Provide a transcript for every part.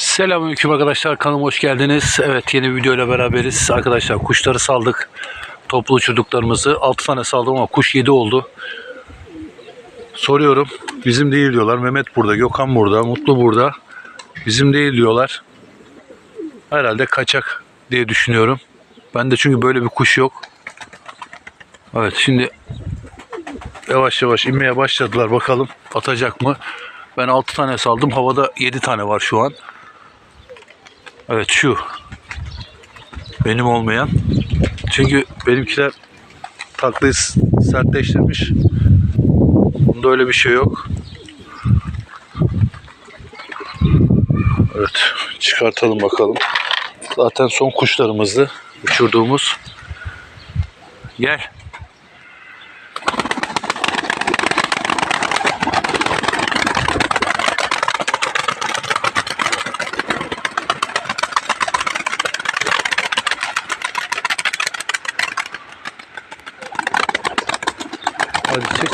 Selamünaleyküm arkadaşlar kanalıma hoş geldiniz. Evet yeni bir video ile beraberiz. Arkadaşlar kuşları saldık. Toplu uçurduklarımızı 6 tane saldım ama kuş 7 oldu. Soruyorum. Bizim değil diyorlar. Mehmet burada, Gökhan burada, Mutlu burada. Bizim değil diyorlar. Herhalde kaçak diye düşünüyorum. Ben de çünkü böyle bir kuş yok. Evet şimdi yavaş yavaş inmeye başladılar. Bakalım atacak mı? Ben 6 tane saldım. Havada 7 tane var şu an. Evet şu. Benim olmayan. Çünkü benimkiler taklayı sertleştirmiş. Bunda öyle bir şey yok. Evet. Çıkartalım bakalım. Zaten son kuşlarımızdı. Uçurduğumuz. Gel.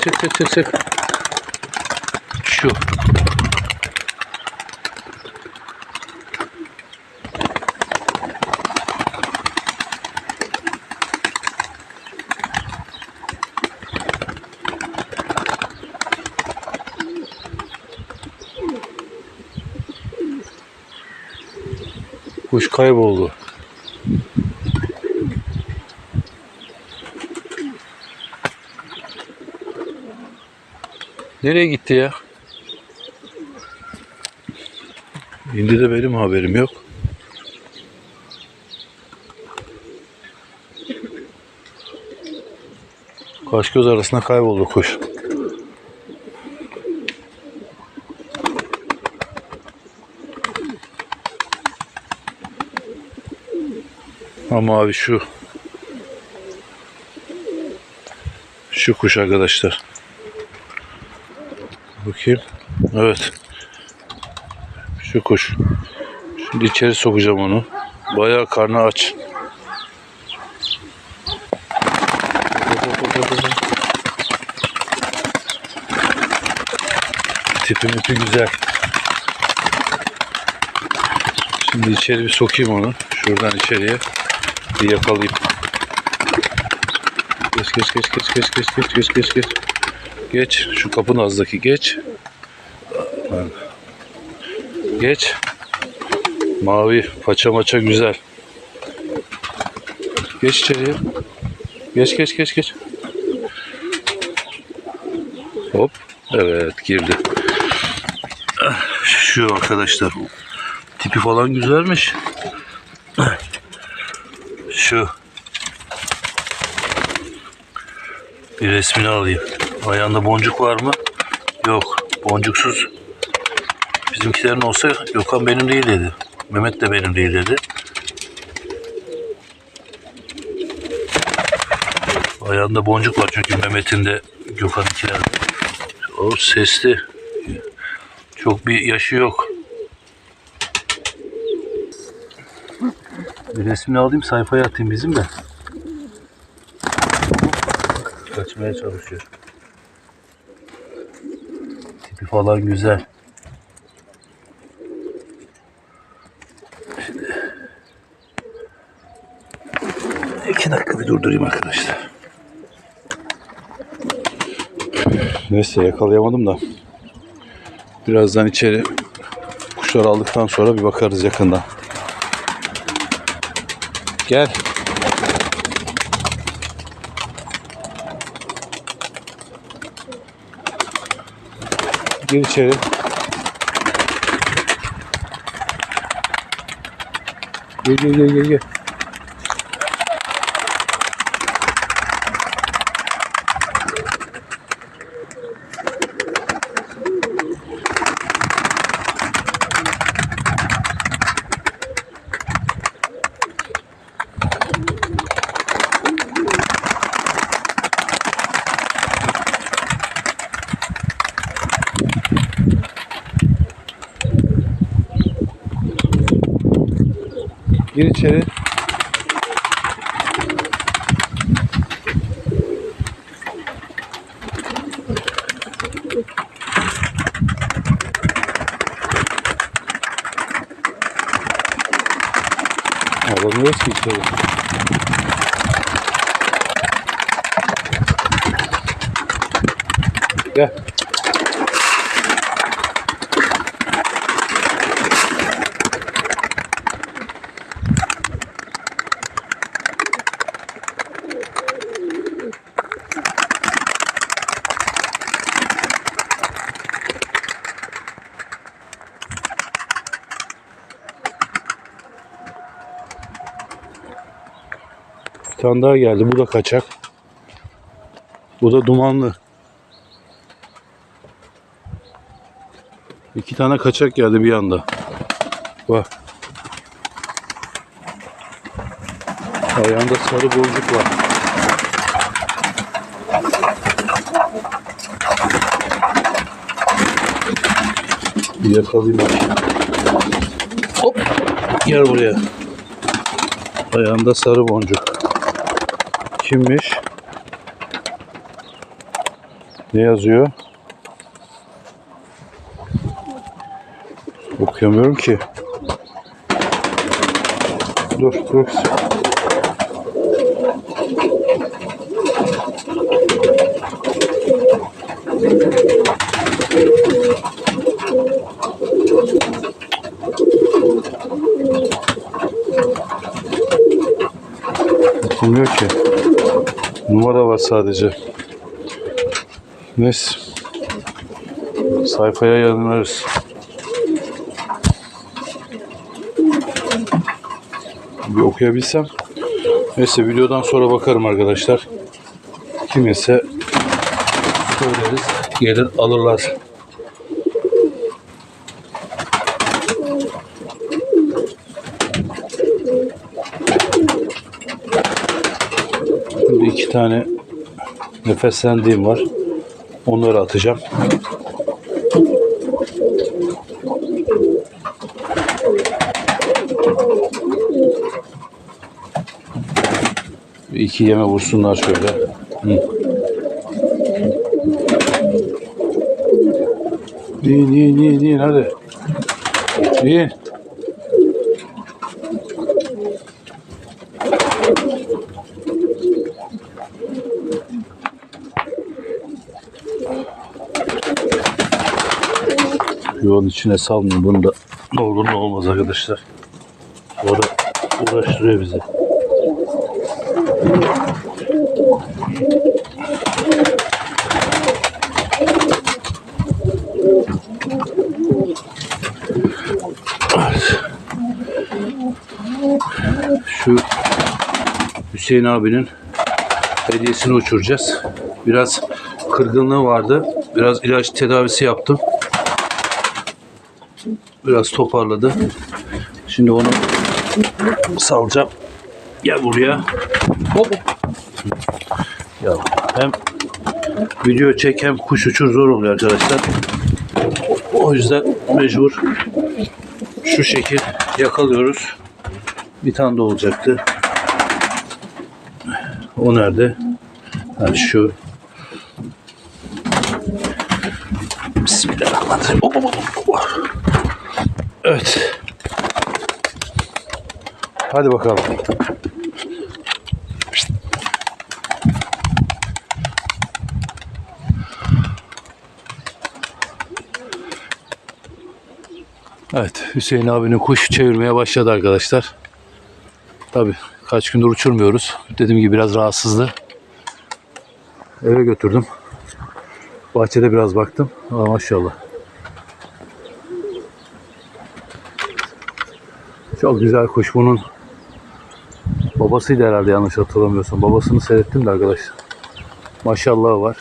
sık sık sık sık. Şu. Kuş kayboldu. Nereye gitti ya? İndi de benim haberim yok. Kaş göz arasında kayboldu kuş. Ama abi şu şu kuş arkadaşlar. Bakayım. Evet. Şu kuş. Şimdi içeri sokacağım onu. Bayağı karnı aç. Tipi mipi güzel. Şimdi içeri bir sokayım onu. Şuradan içeriye. Bir yakalayayım. Geç geç geç geç geç geç geç geç geç geç. Şu kapının ağzındaki geç. Geç. Mavi. Paça maça güzel. Geç içeriye. Geç geç geç geç. Hop. Evet girdi. Şu arkadaşlar. Tipi falan güzelmiş. Şu. Bir resmini alayım. Ayağında boncuk var mı? Yok. Boncuksuz. Bizimkilerin olsa Gökhan benim değil dedi. Mehmet de benim değil dedi. Ayağında boncuk var çünkü Mehmet'in de Gökhan'ınkiler. O sesli. Çok bir yaşı yok. Bir resmini alayım sayfaya atayım bizim de. Kaçmaya çalışıyor. Tipi falan güzel. Şimdi iki dakika bir durdurayım arkadaşlar. Neyse yakalayamadım da. Birazdan içeri kuşları aldıktan sonra bir bakarız yakında. Gel. Gir içeri. Gir gir gir gir gir. Gir içeri. Alamıyoruz ki içeri. Gel. Tane daha geldi. Bu da kaçak. Bu da dumanlı. İki tane kaçak geldi bir anda. Bak. Ayağında sarı boncuk var. Yakalayayım. Hop. Gel buraya. Ayağında sarı boncuk. Kimmiş? Ne yazıyor? Okuyamıyorum ki. Dur, dur. Okunmuyor ki. Numara var sadece. Neyse. Sayfaya yazılırız. Bir okuyabilsem. Neyse videodan sonra bakarım arkadaşlar. Kim ise söyleriz. Gelir alırlar. Şimdi iki tane nefeslendiğim var. Onları atacağım. İki yeme vursunlar şöyle. Hı. İn in in in hadi. İn. Yuvanın içine salmayın. Bunu da ne olur ne olmaz arkadaşlar. Sonra uğraştırıyor bizi. Evet. Şu Hüseyin abinin hediyesini uçuracağız. Biraz kırgınlığı vardı. Biraz ilaç tedavisi yaptım. Biraz toparladı. Şimdi onu salacağım. Gel buraya. Hop. Ya hem video çek hem kuş uçur zor oluyor arkadaşlar. O yüzden mecbur şu şekil yakalıyoruz. Bir tane de olacaktı. O nerede? Ha şu. Hop. Evet. Hadi bakalım. Evet, Hüseyin abinin kuş çevirmeye başladı arkadaşlar. Tabi kaç gündür uçurmuyoruz. Dediğim gibi biraz rahatsızdı. Eve götürdüm. Bahçede biraz baktım. Aa, maşallah. Çok güzel kuş bunun. Babasıydı herhalde yanlış hatırlamıyorsam. Babasını seyrettim de arkadaşlar. Maşallah var.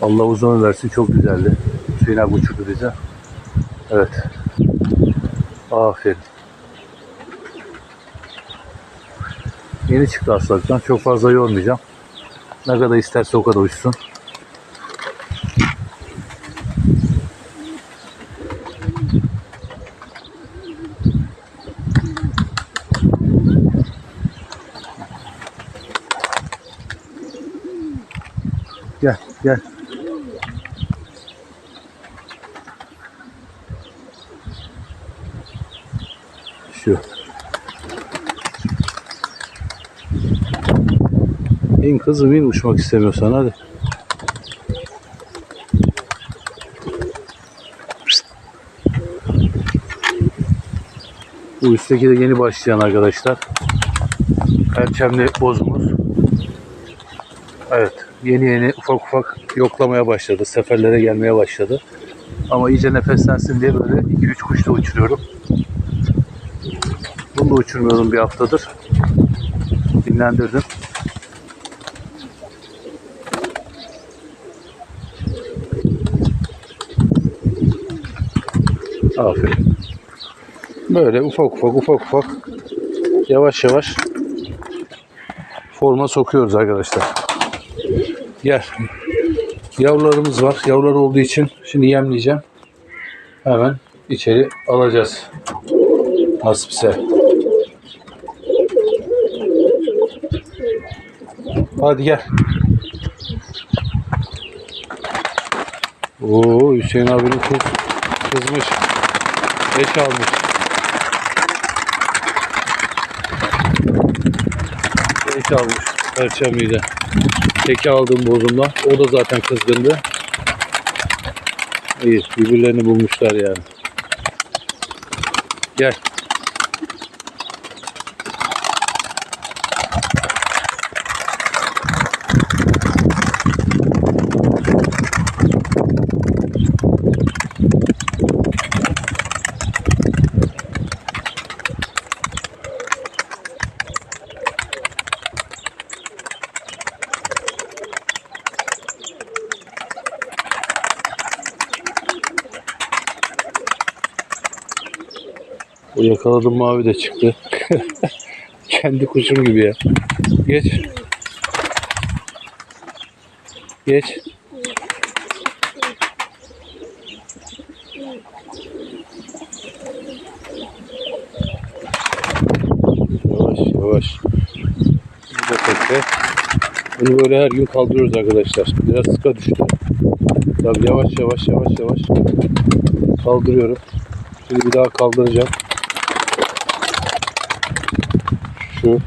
Allah uzun versin çok güzeldi. Hüseyin abi bize. Evet. Aferin. Yeni çıktı hastalıktan. Çok fazla yormayacağım. Ne kadar isterse o kadar uçsun. Gel. Şu. İn kızım in uçmak istemiyorsan hadi. Bu üstteki de yeni başlayan arkadaşlar. Perçemli bozumuz. Yeni yeni ufak ufak yoklamaya başladı. Seferlere gelmeye başladı. Ama iyice nefeslensin diye böyle 2-3 kuş da uçuruyorum. Bunu da uçurmuyorum bir haftadır. Dinlendirdim. Aferin. Böyle ufak ufak ufak ufak yavaş yavaş forma sokuyoruz arkadaşlar. Gel. Yavrularımız var. Yavrular olduğu için şimdi yemleyeceğim. Hemen içeri alacağız. Nasipse. Hadi gel. Oo Hüseyin abinin kız kızmış. Eş almış. Eş almış. Perçemliyle. Teki aldım bozumdan. O da zaten kızgındı. İyi. Birbirlerini bulmuşlar yani. Gel. O yakaladım mavi de çıktı. Kendi kuşum gibi ya. Geç. Geç. Yavaş yavaş. Bir de tekte. Bunu böyle her gün kaldırıyoruz arkadaşlar. Biraz sıka düştü. Tabii yavaş yavaş yavaş yavaş kaldırıyorum. Şimdi bir daha kaldıracağım. Şu.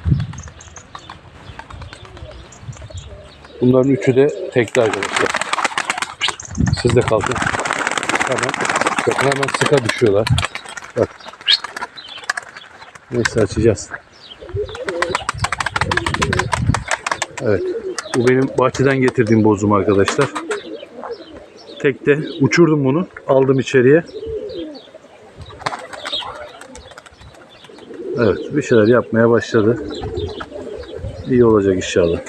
Bunların üçü de tekli arkadaşlar. Siz de kalkın. Hemen, bakın hemen sıka düşüyorlar. Bak. Neyse açacağız. Evet. Bu benim bahçeden getirdiğim bozum arkadaşlar. Tekte uçurdum bunu. Aldım içeriye. Evet, bir şeyler yapmaya başladı. İyi olacak inşallah.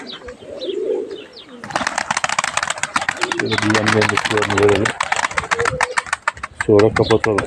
Şöyle bir yemlerini verelim. Sonra kapatalım.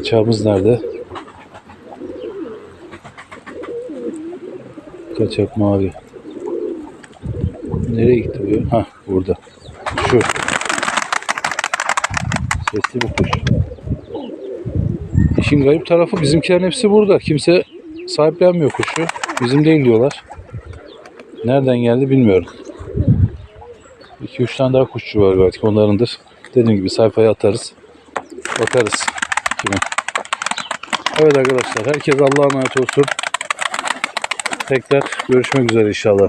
Kaçağımız nerede? Kaçak mavi. Nereye gitti bu? Hah burada. Şu. Sesli bir kuş. İşin garip tarafı bizimkilerin hepsi burada. Kimse sahiplenmiyor kuşu. Bizim değil diyorlar. Nereden geldi bilmiyorum. 2-3 tane daha kuşçu var belki onlarındır. Dediğim gibi sayfaya atarız. Bakarız. Evet arkadaşlar herkes Allah'a emanet olsun. Tekrar görüşmek üzere inşallah.